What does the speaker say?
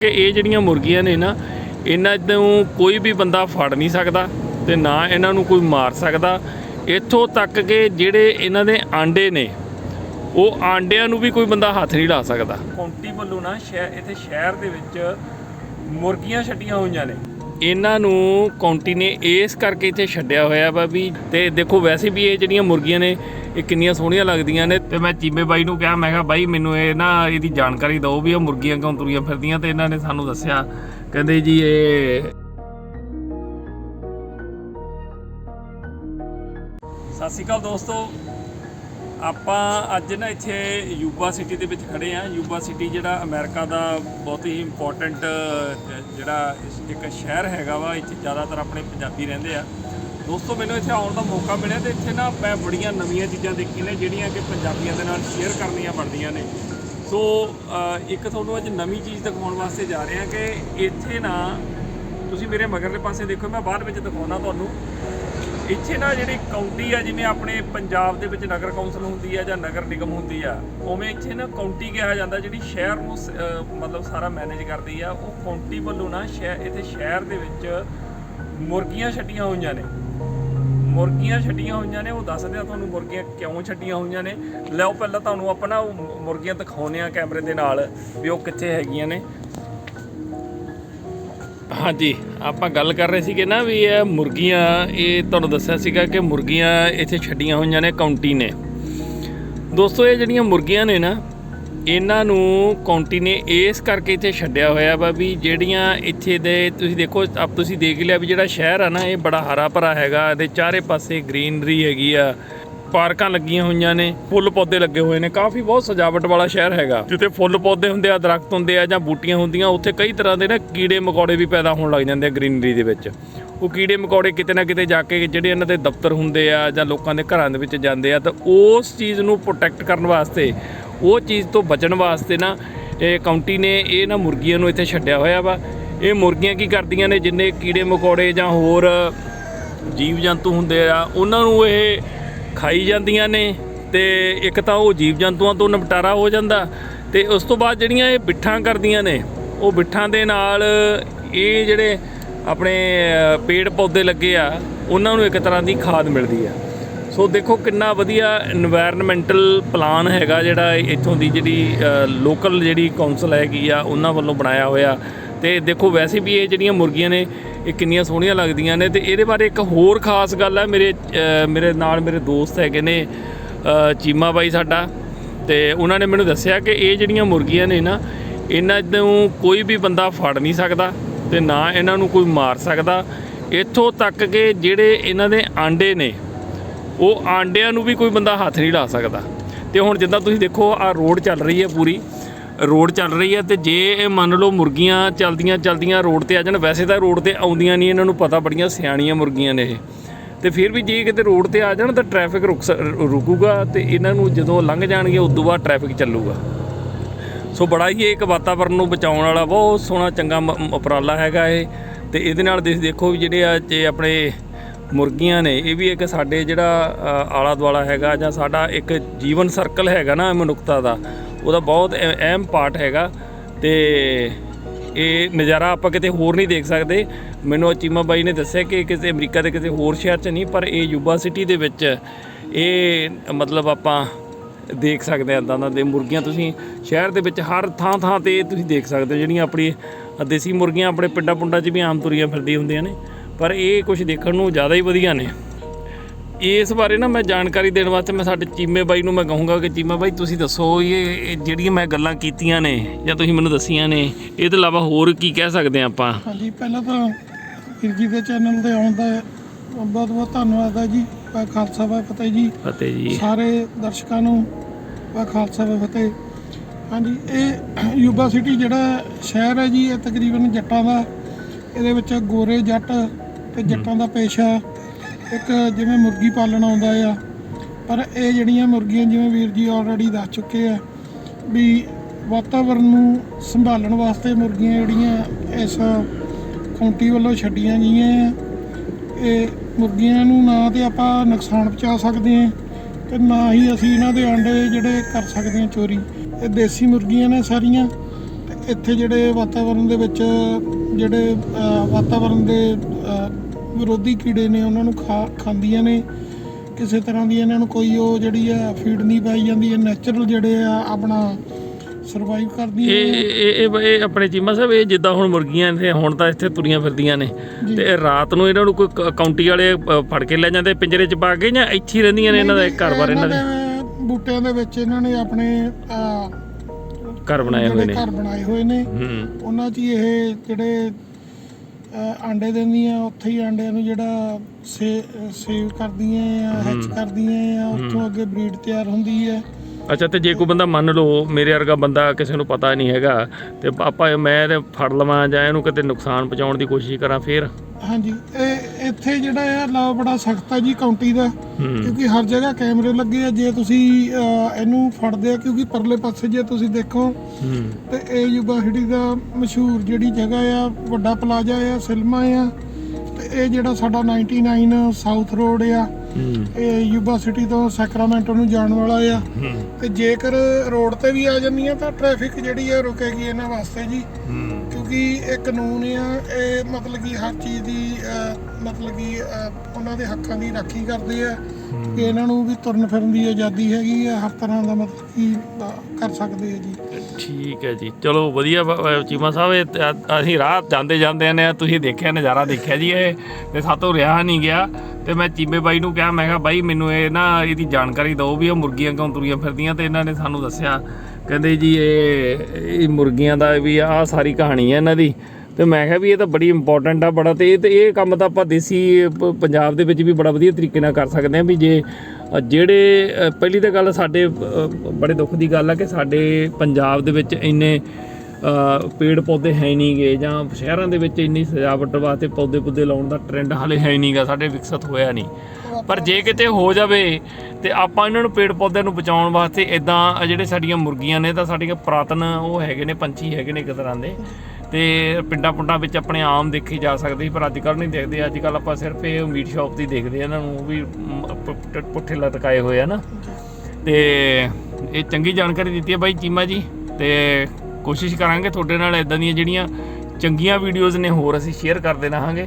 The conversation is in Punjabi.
ਕਿ ਇਹ ਜਿਹੜੀਆਂ ਮੁਰਗੀਆਂ ਨੇ ਨਾ, ਇਹਨਾਂ ਤੋਂ ਕੋਈ ਵੀ ਬੰਦਾ ਫੜ ਨਹੀਂ ਸਕਦਾ ਤੇ ਨਾ ਇਹਨਾਂ ਨੂੰ ਕੋਈ ਮਾਰ ਸਕਦਾ। ਇੱਥੋਂ ਤੱਕ ਕਿ ਜਿਹੜੇ ਇਹਨਾਂ ਦੇ ਆਂਡੇ ਨੇ, ਉਹ ਆਂਡਿਆਂ ਨੂੰ ਵੀ ਕੋਈ ਬੰਦਾ ਹੱਥ ਨਹੀਂ ਲਾ ਸਕਦਾ। ਕਾਉਂਟੀ ਵੱਲੋਂ ਨਾ ਸ਼ਹਿਰ ਇੱਥੇ ਸ਼ਹਿਰ ਦੇ ਵਿੱਚ ਮੁਰਗੀਆਂ ਛੱਡੀਆਂ ਹੋਈਆਂ ਨੇ। ਇਹਨਾਂ ਨੂੰ ਕਾਉਂਟੀ ਨੇ ਇਸ ਕਰਕੇ ਇੱਥੇ ਛੱਡਿਆ ਹੋਇਆ ਵਾ ਵੀ ਤੇ ਦੇਖੋ ਵੈਸੇ ਵੀ ਇਹ ਜਿਹੜੀਆਂ ਮੁਰਗੀਆਂ ਨੇ, ਇਹ ਕਿੰਨੀਆਂ ਸੋਹਣੀਆਂ ਲੱਗਦੀਆਂ ਨੇ ਤੇ ਮੈਂ ਚੀਮੇ ਬਾਈ ਨੂੰ ਕਿਹਾ, ਮੈਂ ਕਿਹਾ ਬਾਈ ਮੈਨੂੰ ਇਹ ਨਾ ਇਹਦੀ ਜਾਣਕਾਰੀ ਦਿਓ ਵੀ ਇਹ ਮੁਰਗੀਆਂ ਕਿਉਂ ਤੁਰੀਆਂ ਫਿਰਦੀਆਂ ਤੇ ਇਹਨਾਂ ਨੇ ਸਾਨੂੰ ਦੱਸਿਆ। ਕਹਿੰਦੇ ਜੀ ਇਹ ਸਤਿ ਸ਼੍ਰੀ ਅਕਾਲ ਦੋਸਤੋ। ਆਪਾਂ ਅੱਜ ਨਾ ਇੱਥੇ ਯੂਬਾ ਸਿਟੀ ਦੇ ਵਿੱਚ ਖੜੇ ਆ ਯੂਬਾ ਸਿਟੀ ਜਿਹੜਾ ਅਮਰੀਕਾ ਦਾ ਬਹੁਤ ਹੀ ਇੰਪੋਰਟੈਂਟ ਜਿਹੜਾ ਇੱਕ ਸ਼ਹਿਰ ਹੈਗਾ ਵਾ, ਇੱਥੇ ਜ਼ਿਆਦਾਤਰ ਆਪਣੇ ਪੰਜਾਬੀ ਰਹਿੰਦੇ ਆ। ਦੋਸਤੋ, ਮੈਨੂੰ ਇੱਥੇ ਆਉਣ ਦਾ ਮੌਕਾ ਮਿਲਿਆ ਤੇ ਇੱਥੇ ਨਾ ਮੈਂ ਬੜੀਆਂ ਨਵੀਆਂ ਚੀਜ਼ਾਂ ਦੇਖੀਆਂ ਨੇ, ਜਿਹੜੀਆਂ ਕਿ ਪੰਜਾਬੀਆਂ ਦੇ ਨਾਲ ਸ਼ੇਅਰ ਕਰਨੀਆਂ ਬਣਦੀਆਂ ਨੇ। ਸੋ ਇੱਕ ਤੁਹਾਨੂੰ ਅੱਜ ਨਵੀਂ ਚੀਜ਼ ਦਿਖਾਉਣ ਵਾਸਤੇ ਜਾ ਰਹੇ ਹਾਂ ਕਿ ਇੱਥੇ ਨਾ ਤੁਸੀਂ ਮੇਰੇ ਮਗਰਲੇ ਪਾਸੇ ਦੇਖੋ, ਮੈਂ ਬਾਅਦ ਵਿੱਚ ਦਿਖਾਉਣਾ ਤੁਹਾਨੂੰ। ਇੱਥੇ ਨਾ ਜਿਹੜੀ ਕਾਉਂਟੀ ਆ ਜਿਵੇਂ ਆਪਣੇ ਪੰਜਾਬ ਦੇ ਵਿੱਚ ਨਗਰ ਕੌਂਸਲ ਹੁੰਦੀ ਆ ਜਾਂ ਨਗਰ ਨਿਗਮ ਹੁੰਦੀ ਆ, ਉਵੇਂ ਇੱਥੇ ਨਾ ਕਾਉਂਟੀ ਕਿਹਾ ਜਾਂਦਾ, ਜਿਹੜੀ ਸ਼ਹਿਰ ਨੂੰ ਸ- ਮਤਲਬ ਸਾਰਾ ਮੈਨੇਜ ਕਰਦੀ ਆ, ਉਹ ਕਾਉਂਟੀ ਵੱਲੋਂ ਨਾ ਸ਼ਹਿਰ ਇੱਥੇ ਸ਼ਹਿਰ ਦੇ ਵਿੱਚ ਮੁਰਗੀਆਂ ਛੱਡੀਆਂ ਹੋਈਆਂ ਨੇ। ਮੁਰਗੀਆਂ ਛੱਡੀਆਂ ਹੋਈਆਂ ਨੇ, ਉਹ ਦੱਸਦੇ ਆ ਤੁਹਾਨੂੰ ਮੁਰਗੀਆਂ ਕਿਉਂ ਛੱਡੀਆਂ ਹੋਈਆਂ ਨੇ। ਲਓ, ਪਹਿਲਾਂ ਤੁਹਾਨੂੰ ਆਪਣਾ ਉਹ ਮੁਰਗੀਆਂ ਦਿਖਾਉਨੇ ਆ ਕੈਮਰੇ ਦੇ ਨਾਲ ਵੀ ਉਹ ਕਿੱਥੇ ਹੈਗੀਆਂ ਨੇ। ਹਾਂਜੀ, ਆਪਾਂ ਗੱਲ ਕਰ ਰਹੇ ਸੀਗੇ ਨਾ ਵੀ ਇਹ ਮੁਰਗੀਆਂ, ਇਹ ਤੁਹਾਨੂੰ ਦੱਸਿਆ ਸੀਗਾ ਕਿ ਮੁਰਗੀਆਂ ਇੱਥੇ ਛੱਡੀਆਂ ਹੋਈਆਂ ਨੇ ਕਾਉਂਟੀ ਨੇ। ਦੋਸਤੋ, ਇਹ ਜਿਹੜੀਆਂ ਮੁਰਗੀਆਂ ਨੇ ਨਾ, ਇਹਨਾਂ ਨੂੰ ਕਾਉਂਟੀ ਨੇ ਇਸ ਕਰਕੇ ਇੱਥੇ ਛੱਡਿਆ ਹੋਇਆ ਵਾ ਵੀ ਜਿਹੜੀਆਂ ਇੱਥੇ ਦੇ, ਤੁਸੀਂ ਦੇਖੋ, ਆਪ ਤੁਸੀਂ ਦੇਖ ਲਿਆ ਵੀ ਜਿਹੜਾ ਸ਼ਹਿਰ ਆ ਨਾ, ਇਹ ਬੜਾ ਹਰਾ ਭਰਾ ਹੈਗਾ, ਇਹਦੇ ਚਾਰੇ ਪਾਸੇ ਗ੍ਰੀਨਰੀ ਹੈਗੀ ਆ। ਪਾਰਕਾਂ ਲੱਗੀਆਂ ਹੋਈਆਂ ਨੇ, ਫੁੱਲ ਪੌਦੇ ਲੱਗੇ ਹੋਏ ਨੇ, ਕਾਫੀ ਬਹੁਤ ਸਜਾਵਟ ਵਾਲਾ ਸ਼ਹਿਰ ਹੈਗਾ। ਜਿੱਥੇ ਫੁੱਲ ਪੌਦੇ ਹੁੰਦੇ ਆ, ਦਰਖਤ ਹੁੰਦੇ ਆ ਜਾਂ ਬੂਟੀਆਂ ਹੁੰਦੀਆਂ, ਉੱਥੇ ਕਈ ਤਰ੍ਹਾਂ ਦੇ ਨਾ ਕੀੜੇ ਮਕੌੜੇ ਵੀ ਪੈਦਾ ਹੋਣ ਲੱਗ ਜਾਂਦੇ ਆ ਗ੍ਰੀਨਰੀ ਦੇ ਵਿੱਚ। ਉਹ ਕੀੜੇ ਮਕੌੜੇ ਕਿਤੇ ਨਾ ਕਿਤੇ ਜਾ ਕੇ ਜਿਹੜੇ ਇਹਨਾਂ ਦੇ ਦਫ਼ਤਰ ਹੁੰਦੇ ਆ ਜਾਂ ਲੋਕਾਂ ਦੇ ਘਰਾਂ ਦੇ ਵਿੱਚ ਜਾਂਦੇ ਆ, ਤਾਂ ਉਸ ਚੀਜ਼ ਨੂੰ ਪ੍ਰੋਟੈਕਟ ਕਰਨ ਵਾਸਤੇ, ਉਹ ਚੀਜ਼ ਤੋਂ ਬਚਣ ਵਾਸਤੇ ਨਾ, ਇਹ ਕਾਉਂਟੀ ਨੇ ਇਹ ਨਾ ਮੁਰਗੀਆਂ ਨੂੰ ਇੱਥੇ ਛੱਡਿਆ ਹੋਇਆ ਵਾ। ਇਹ ਮੁਰਗੀਆਂ ਕੀ ਕਰਦੀਆਂ ਨੇ, ਜਿੰਨੇ ਕੀੜੇ ਮਕੌੜੇ ਜਾਂ ਹੋਰ ਜੀਵ ਜੰਤੂ ਹੁੰਦੇ ਆ, ਉਹਨਾਂ ਨੂੰ ਇਹ ਖਾਈ ਜਾਂਦੀਆਂ ਨੇ ਤੇ ਇੱਕ ਤਾਂ ਉਹ ਜੀਵ ਜੰਤੂਆਂ ਤੋਂ ਨਿਪਟਾਰਾ ਹੋ ਜਾਂਦਾ ਤੇ ਉਸ ਤੋਂ ਬਾਅਦ ਜਿਹੜੀਆਂ ਇਹ ਬਿੱਠਾਂ ਕਰਦੀਆਂ ਨੇ, ਉਹ ਬਿੱਠਾਂ ਦੇ ਨਾਲ ਇਹ ਜਿਹੜੇ ਆਪਣੇ ਪੇੜ ਪੌਦੇ ਲੱਗੇ ਆ, ਉਹਨਾਂ ਨੂੰ ਇੱਕ ਤਰ੍ਹਾਂ ਦੀ ਖਾਦ ਮਿਲਦੀ ਆ। ਸੋ ਦੇਖੋ ਕਿੰਨਾ ਵਧੀਆ এনवायरमेंटल ਪਲਾਨ ਹੈਗਾ ਜਿਹੜਾ ਇੱਥੋਂ ਦੀ ਜਿਹੜੀ ਲੋਕਲ ਜਿਹੜੀ ਕਾਉਂਸਲ ਹੈਗੀ ਆ, ਉਹਨਾਂ ਵੱਲੋਂ ਬਣਾਇਆ ਹੋਇਆ। ਤੇ ਦੇਖੋ ਵੈਸੇ ਵੀ ਇਹ ਜਿਹੜੀਆਂ ਮੁਰਗੀਆਂ ਨੇ, ਇਹ ਕਿੰਨੀਆਂ ਸੋਹਣੀਆਂ ਲੱਗਦੀਆਂ ਨੇ ਤੇ ਇਹਦੇ ਬਾਰੇ ਇੱਕ ਹੋਰ ਖਾਸ ਗੱਲ ਹੈ ਮੇਰੇ ਮੇਰੇ ਨਾਲ ਮੇਰੇ ਦੋਸਤ ਹੈਗੇ ਨੇ ਚੀਮਾ ਬਾਈ ਸਾਡਾ ਤੇ ਉਹਨਾਂ ਨੇ ਮੈਨੂੰ ਦੱਸਿਆ ਕਿ ਇਹ ਜਿਹੜੀਆਂ ਮੁਰਗੀਆਂ ਨੇ ਨਾ, ਇਹਨਾਂ ਨੂੰ ਕੋਈ ਵੀ ਬੰਦਾ ਫੜ ਨਹੀਂ ਸਕਦਾ ਤੇ ਨਾ ਇਹਨਾਂ ਨੂੰ ਕੋਈ ਮਾਰ ਸਕਦਾ। ਇੱਥੋਂ ਤੱਕ ਕਿ ਜਿਹੜੇ ਇਹਨਾਂ ਦੇ ਆਂਡੇ ਨੇ, ਉਹ ਆਂਡਿਆਂ ਨੂੰ ਵੀ ਕੋਈ ਬੰਦਾ ਹੱਥ ਨਹੀਂ ਲਾ ਸਕਦਾ। ਤੇ ਹੁਣ ਜਿੱਦਾਂ ਤੁਸੀਂ ਦੇਖੋ ਆ ਰੋਡ ਚੱਲ ਰਹੀ ਹੈ ਪੂਰੀ। ਰੋਡ ਚੱਲ ਰਹੀ ਹੈ ਤੇ ਜੇ ਇਹ ਮੰਨ ਲਓ ਮੁਰਗੀਆਂ ਚਲਦੀਆਂ ਚਲਦੀਆਂ ਰੋਡ ਤੇ ਆ ਜਾਣ, ਵੈਸੇ ਤਾਂ ਰੋਡ ਤੇ ਆਉਂਦੀਆਂ ਨਹੀਂ, ਇਹਨਾਂ ਨੂੰ ਪਤਾ ਬੜੀਆਂ ਸਿਆਣੀਆਂ ਮੁਰਗੀਆਂ ਨੇ ਇਹ। ਤੇ ਫਿਰ ਵੀ ਜੇ ਕਿਤੇ ਰੋਡ ਤੇ ਆ ਜਾਣ, ਤਾਂ ਟ੍ਰੈਫਿਕ ਰੁਕ ਸ- ਰੁਕੂਗਾ ਤੇ ਇਹਨਾਂ ਨੂੰ ਜਦੋਂ ਲੰਘ ਜਾਣਗੇ ਉਦੋਂ ਬਾਅਦ ਟ੍ਰੈਫਿਕ ਚੱਲੂਗਾ। ਸੋ ਬੜਾ ਹੀ ਇਹ ਇੱਕ ਵਾਤਾਵਰਣ ਨੂੰ ਬਚਾਉਣ ਵਾਲਾ ਬਹੁਤ ਸੋਹਣਾ, ਚੰਗਾ ਮ- ਉਪਰਾਲਾ ਹੈਗਾ ਇਹ। ਤੇ ਇਹਦੇ ਨਾਲ ਤੁਸੀਂ ਦੇਖੋ ਵੀ ਜਿਹੜੇ ਆ ਜੇ ਆਪਣੇ ਮੁਰਗੀਆਂ ਨੇ, ਇਹ ਵੀ ਇੱਕ ਸਾਡੇ ਜਿਹੜਾ ਆਲਾ ਦੁਆਲਾ ਹੈਗਾ ਜਾਂ ਸਾਡਾ ਇੱਕ ਜੀਵਨ ਸਰਕਲ ਹੈਗਾ ਨਾ ਮਨੁੱਖਤਾ ਦਾ ਉਹਦਾ ਬਹੁਤ ਅ- ਅਹਿਮ ਪਾਰਟ ਹੈਗਾ ਤੇ ਇਹ ਨਜ਼ਾਰਾ ਆਪਾਂ ਕਿਤੇ ਹੋਰ ਨਹੀਂ ਦੇਖ ਸਕਦੇ। ਮੈਨੂੰ ਚੀਮਾ ਬਾਈ ਨੇ ਦੱਸਿਆ ਕਿ ਕਿਸੇ ਅਮਰੀਕਾ ਦੇ ਕਿਸੇ ਹੋਰ ਸ਼ਹਿਰ 'ਚ ਨਹੀਂ, ਪਰ ਇਹ ਯੂਬਾ ਸਿਟੀ ਦੇ ਵਿੱਚ ਇਹ ਮਤਲਬ ਆਪਾਂ ਦੇਖ ਸਕਦੇ ਆ ਇਦਾਂ ਦੇ ਮੁਰਗੀਆਂ। ਤੁਸੀਂ ਸ਼ਹਿਰ ਦੇ ਵਿੱਚ ਹਰ ਥਾਂ ਥਾਂ ਤੇ ਤੁਸੀਂ ਦੇਖ ਸਕਦੇ ਹੋ ਜਿਹੜੀਆਂ ਆਪਣੀ ਦੇਸੀ ਮੁਰਗੀਆਂ ਆਪਣੇ ਪਿੰਡਾਂ ਪੁੰਡਾਂ 'ਚ ਵੀ ਆਮ ਤੁਰੀਆਂ ਫਿਰਦੀਆਂ ਹੁੰਦੀਆਂ ਨੇ, ਪਰ ਇਹ ਕੁਝ ਦੇਖਣ ਨੂੰ ਜ਼ਿਆਦਾ ਹੀ ਵਧੀਆ ਨੇ। ਇਸ ਬਾਰੇ ਨਾ ਮੈਂ ਜਾਣਕਾਰੀ ਦੇਣ ਵਾਸਤੇ ਮੈਂ ਸਾਡੇ ਚੀਮੇ ਬਾਈ ਨੂੰ ਮੈਂ ਕਹੂੰਗਾ ਕਿ ਚੀਮਾ ਬਾਈ ਤੁਸੀਂ ਦੱਸੋ ਇਹ ਜਿਹੜੀਆਂ ਮੈਂ ਗੱਲਾਂ ਕੀਤੀਆਂ ਨੇ ਜਾਂ ਤੁਸੀਂ ਮੈਨੂੰ ਦੱਸੀਆਂ ਨੇ ਇਹ ਤੋਂ ਇਲਾਵਾ ਹੋਰ ਕੀ ਕਹਿ ਸਕਦੇ ਆ ਆਪਾਂ? ਹਾਂਜੀ ਪਹਿਲਾਂ ਤਾਂ ਵੀਰ ਜੀ ਦੇ ਚੈਨਲ ਤੇ ਆਉਣ ਦਾ ਬਹੁਤ ਬਹੁਤ ਧੰਨਵਾਦ ਹੈ ਜੀ ਵਾ ਖਾਲਸਾ ਵਾ ਫਤਿਹ ਜੀ। ਫਤਿਹ ਜੀ। ਸਾਰੇ ਦਰਸ਼ਕਾਂ ਨੂੰ ਵਾ ਖਾਲਸਾ ਵਾ ਫਤਿਹ। ਹਾਂਜੀ ਇਹ ਯੂਬਾ ਸਿਟੀ ਜਿਹੜਾ ਸ਼ਹਿਰ ਹੈ ਜੀ ਇਹ ਤਕਰੀਬਨ ਜੱਟਾਂ ਦਾ ਇਹਦੇ ਵਿੱਚ ਗੋਰੇ ਜੱਟ ਤੇ ਜੱਟਾਂ ਦਾ ਪੇਸ਼ਾ। ਇੱਕ ਜਿਵੇਂ ਮੁਰਗੀ ਪਾਲਣ ਆਉਂਦਾ ਆ ਪਰ ਇਹ ਜਿਹੜੀਆਂ ਮੁਰਗੀਆਂ ਜਿਵੇਂ ਵੀਰ ਜੀ ਆਲਰੇਡੀ ਦੱਸ ਚੁੱਕੇ ਆ ਵੀ ਵਾਤਾਵਰਣ ਨੂੰ ਸੰਭਾਲਣ ਵਾਸਤੇ ਮੁਰਗੀਆਂ ਜਿਹੜੀਆਂ ਇਸ ਕੌਂਟੀ ਵੱਲੋਂ ਛੱਡੀਆਂ ਗਈਆਂ ਆ। ਇਹ ਮੁਰਗੀਆਂ ਨੂੰ ਨਾ ਤੇ ਆਪਾਂ ਨੁਕਸਾਨ ਪਹੁੰਚਾ ਸਕਦੇ ਹਾਂ ਤੇ ਨਾ ਹੀ ਅਸੀਂ ਇਹਨਾਂ ਦੇ ਆਂਡੇ ਜਿਹੜੇ ਕਰ ਸਕਦੇ ਹਾਂ ਚੋਰੀ। ਇਹ ਦੇਸੀ ਮੁਰਗੀਆਂ ਨੇ ਸਾਰੀਆਂ। ਤੇ ਇੱਥੇ ਜਿਹੜੇ ਵਾਤਾਵਰਣ ਦੇ ਵਿੱਚ ਜਿਹੜੇ ਅਹ, ਵਾਤਾਵਰਣ ਦੇ ਵਿਰੋਧੀ ਕੀੜੇ ਨੇ ਉਹਨਾਂ ਨੂੰ ਖਾ ਖਾਂਦੀਆਂ ਨੇ। ਕਿਸੇ ਤਰ੍ਹਾਂ ਦੀ ਇਹਨਾਂ ਨੂੰ ਕੋਈ ਉਹ ਜਿਹੜੀ ਆ ਫੀਡ ਨਹੀਂ ਪਾਈ ਜਾਂਦੀ ਇਹ ਨੈਚੁਰਲ ਜਿਹੜੇ ਆ ਆਪਣਾ ਸਰਵਾਈਵ ਕਰਦੀਆਂ ਇਹ। ਇਹ ਇਹ ਇਹ ਆਪਣੇ ਚੀਮਾ ਸਾਹਿਬ ਇਹ ਜਿੱਦਾਂ ਹੁਣ ਮੁਰਗੀਆਂ ਨੇ ਹੁਣ ਤਾਂ ਇੱਥੇ ਤੁਰੀਆਂ ਫਿਰਦੀਆਂ ਨੇ। ਤੇ ਇਹ ਰਾਤ ਨੂੰ ਇਹਨਾਂ ਨੂੰ ਕੋਈ ਕ- ਕਾਉਂਟੀ ਵਾਲੇ ਅ, ਫੜ ਕੇ ਲੈ ਜਾਂਦੇ ਪਿੰਜਰੇ 'ਚ ਪਾ ਕੇ ਜਾਂ ਇੱਥੇ ਹੀ ਰਹਿੰਦੀਆਂ ਨੇ ਇਹਨਾਂ ਦਾ ਇੱਕ ਘਰ ਬਾਰ ਇਹਨਾਂ ਦੇ ਬੂਟਿਆਂ ਦੇ ਵਿੱਚ ਇਹਨਾਂ ਨੇ ਆਪਣੇ ਅਹ, ਘਰ ਬਣਾਏ ਹੋਏ ਜਿਹੜੇ ਨੇ। ਘਰ ਬਣਾਏ ਹੋਏ ਨੇ। ਹੂੰ। ਉਹਨਾਂ 'ਚ ਹੀ ਇਹ ਜਿਹੜੇ ਆਂਡੇ ਦਿੰਦੀਆਂ ਉੱਥੇ ਹੀ ਆਂਡਿਆਂ ਨੂੰ ਜਿਹੜਾ ਸੇਵ ਕਰਦੀਆਂ ਆ ਹੈਚ ਕਰਦੀਆਂ ਆ ਉੱਥੋਂ ਅੱਗੇ ਬਰੀਡ ਤਿਆਰ ਹੁੰਦੀ ਹੈ। ਅੱਛਾ ਤੇ ਜੇ ਕੋਈ ਬੰਦਾ ਮੰਨ ਲਓ ਮੇਰੇ ਵਰਗਾ ਬੰਦਾ ਕਿਸੇ ਨੂੰ ਪਤਾ ਨਹੀਂ ਹੈਗਾ ਤੇ ਆਪਾਂ ਮੈਂ ਤੇ ਫੜ ਲਵਾਂ ਜਾਂ ਇਹਨੂੰ ਕਿਤੇ ਨੁਕਸਾਨ ਪਹੁੰਚਾਉਣ ਦੀ ਕੋਸ਼ਿਸ਼ ਕਰਾਂ ਫੇਰ? ਹਾਂਜੀ ਇਹ ਇੱਥੇ ਜਿਹੜਾ ਆ ਲਾ ਬੜਾ ਸਖਤ ਹੈ ਜੀ ਕਾਉਂਟੀ ਦਾ ਹੂੰ। ਕਿਉਂਕਿ ਹਰ ਜਗ੍ਹਾ ਕੈਮਰੇ ਲੱਗੇ ਆ ਜੇ ਤੁਸੀਂ ਇਹਨੂੰ ਫੜਦੇ ਆ ਕਿਉਂਕਿ ਪਰਲੇ ਪਾਸੇ ਜੇ ਤੁਸੀਂ ਦੇਖੋ ਹੂੰ। ਤੇ ਇਹ ਯੂਨੀਵਰਸਿਟੀ ਦਾ ਮਸ਼ਹੂਰ ਜਿਹੜੀ ਜਗ੍ਹਾ ਆ ਵੱਡਾ ਪਲਾਜ਼ਾ ਆ ਸਿਲਮਾ ਆ ਤੇ ਇਹ ਜਿਹੜਾ ਸਾਡਾ 99 ਸਾਊਥ ਰੋਡ ਆ ਇਹ ਯੂਨੀਵਰਸਿਟੀ ਤੋਂ ਸੈਕਰਾਮੈਂਟੋ ਨੂੰ ਜਾਣ ਵਾਲਾ ਆ। ਤੇ ਜੇਕਰ ਰੋਡ ਤੇ ਵੀ ਆ ਜਾਂਦੀਆਂ ਤਾਂ ਟ੍ਰੈਫਿਕ ਜਿਹੜੀ ਆ ਰੁਕੇਗੀ ਇਹਨਾਂ ਵਾਸਤੇ ਜੀ। ਕਿਉਂਕਿ ਇਹ ਕਾਨੂੰਨ ਆ ਇਹ ਮਤਲਬ ਕਿ ਹਰ ਚੀਜ਼ ਦੀ ਮਤਲਬ ਕਿ ਅਹ, ਉਹਨਾਂ ਦੇ ਹੱਕਾਂ ਦੀ ਰਾਖੀ ਕਰਦੇ ਆ। ਕਿ ਇਹਨਾਂ ਨੂੰ ਵੀ ਤੁਰਨ ਫਿਰਨ ਦੀ ਆਜ਼ਾਦੀ ਹੈਗੀ ਆ ਹਰ ਤਰ੍ਹਾਂ ਦਾ ਮਤਲਬ ਕਿ ਅਹ, ਕਰ ਸਕਦੇ ਆ ਜੀ। ਠੀਕ ਹੈ ਜੀ। ਚਲੋ ਵਧੀਆ ਵਾ- ਵਾ- ਚੀਮਾ ਸਾਹਿਬ ਇਹ ਤੇ ਅ- ਅਸੀਂ ਰਾਹ ਜਾਂਦੇ ਜਾਂਦੇ ਨੇ ਤੁਸੀਂ ਦੇਖਿਆ ਨਜ਼ਾਰਾ ਦੇਖਿਆ ਜੀ ਇਹ। ਤੇ ਸਾਤੋਂ ਰਿਹਾ ਨਹੀਂ ਗਿਆ। ਤੇ ਮੈਂ ਚੀਮੇ ਬਾਈ ਨੂੰ ਕਿਹਾ ਮੈਂ ਕਿਹਾ ਬਾਈ ਮੈਨੂੰ ਇਹ ਨਾ ਇਹਦੀ ਜਾਣਕਾਰੀ ਦਿਓ ਵੀ ਇਹ ਮੁਰਗੀਆਂ ਕਿਉਂ ਤੁਰੀਆਂ ਫਿਰਦੀਆਂ ਤੇ ਇਹਨਾਂ ਨੇ ਸਾਨੂੰ ਦੱਸਿਆ। ਕਹਿੰਦੇ ਜੀ ਇਹ ਇਹ ਮੁਰਗੀਆਂ ਦਾ ਵੀ ਆਹ ਸਾਰੀ ਕਹਾਣੀ ਹੈ ਇਹਨਾਂ ਦੀ। ਤੇ ਮੈਂ ਕਿਹਾ ਵੀ ਇਹ ਤਾਂ ਬੜੀ ਇੰਪੋਰਟੈਂਟ ਆ, ਬੜਾ ਤੇ ਇਹ ਤੇ ਇਹ ਕੰਮ ਤਾਂ ਆਪਾਂ ਦੇਸੀ, ਪ- ਪੰਜਾਬ ਦੇ ਵਿੱਚ ਵੀ ਬੜਾ ਵਧੀਆ ਤਰੀਕੇ ਨਾਲ ਕਰ ਸਕਦੇ ਹਾਂ ਵੀ ਜੇ ਜਿਹੜੇ ਪਹਿਲੀ ਤਾਂ ਗੱਲ ਸਾਡੇ ਬੜੇ ਦੁੱਖ ਦੀ ਗੱਲ ਆ ਕਿ ਸਾਡੇ ਪੰਜਾਬ ਦੇ ਵਿੱਚ ਇੰਨੇ ਪੇੜ ਪੌਦੇ ਹੈ ਨਹੀਂਗੇ ਜਾਂ ਸ਼ਹਿਰਾਂ ਦੇ ਵਿੱਚ ਇੰਨੀ ਸਜਾਵਟ ਵਾਸਤੇ ਪੌਦੇ ਪੁੱਦੇ ਲਾਉਣ ਦਾ ਟ੍ਰੈਂਡ ਹਾਲੇ ਹੈ ਨਹੀਂਗਾ ਸਾਡੇ ਵਿਕਸਿਤ ਹੋਇਆ ਨਹੀਂ। ਪਰ ਜੇ ਕਿਤੇ ਹੋ ਜਾਵੇ ਤੇ ਆਪਾਂ ਇਹਨਾਂ ਨੂੰ ਪੇੜ ਪੌਦਿਆਂ ਨੂੰ ਬਚਾਉਣ ਵਾਸਤੇ ਇਦਾਂ ਜਿਹੜੇ ਸਾਡੀਆਂ ਮੁਰਗੀਆਂ ਨੇ ਤਾਂ ਸਾਡੀਆਂ ਪੁਰਾਤਨ ਉਹ ਹੈਗੇ ਨੇ, ਪੰਛੀ ਹੈਗੇ ਨੇ ਇੱਕ ਤਰ੍ਹਾਂ ਦੇ। ਤੇ ਪਿੰਡਾਂ ਪੁੰਡਾਂ ਵਿੱਚ ਆਪਣੇ ਆਮ ਦੇਖੇ ਜਾ ਸਕਦੇ ਸੀ ਪਰ ਅੱਜ ਕੱਲ੍ਹ ਨਹੀਂ ਦੇਖਦੇ। ਅੱਜ ਕੱਲ੍ਹ ਆਪਾਂ ਸਿਰਫ ਇਹ ਮੀਟ ਸ਼ਾਪ ਤੇ ਦੇਖਦੇ ਆ ਇਹਨਾਂ ਨੂੰ ਉਹ ਵੀ ਪੁੱਠੇ ਲਟਕਾਏ ਹੋਏ ਆ ਨਾ। ਤੇ ਇਹ ਚੰਗੀ ਜਾਣਕਾਰੀ ਦਿੱਤੀ ਹੈ ਬਾਈ ਚੀਮਾ ਜੀ, ਤੇ ਕੋਸ਼ਿਸ਼ ਕਰਾਂਗੇ ਤੁਹਾਡੇ ਨਾਲ ਇਦਾਂ ਦੀਆਂ ਜਿਹੜੀਆਂ ਚੰਗੀਆਂ ਵੀਡੀਓਜ਼ ਨੇ ਹੋਰ ਅਸੀਂ ਸ਼ੇਅਰ ਕਰਦੇ ਰਹਾਂਗੇ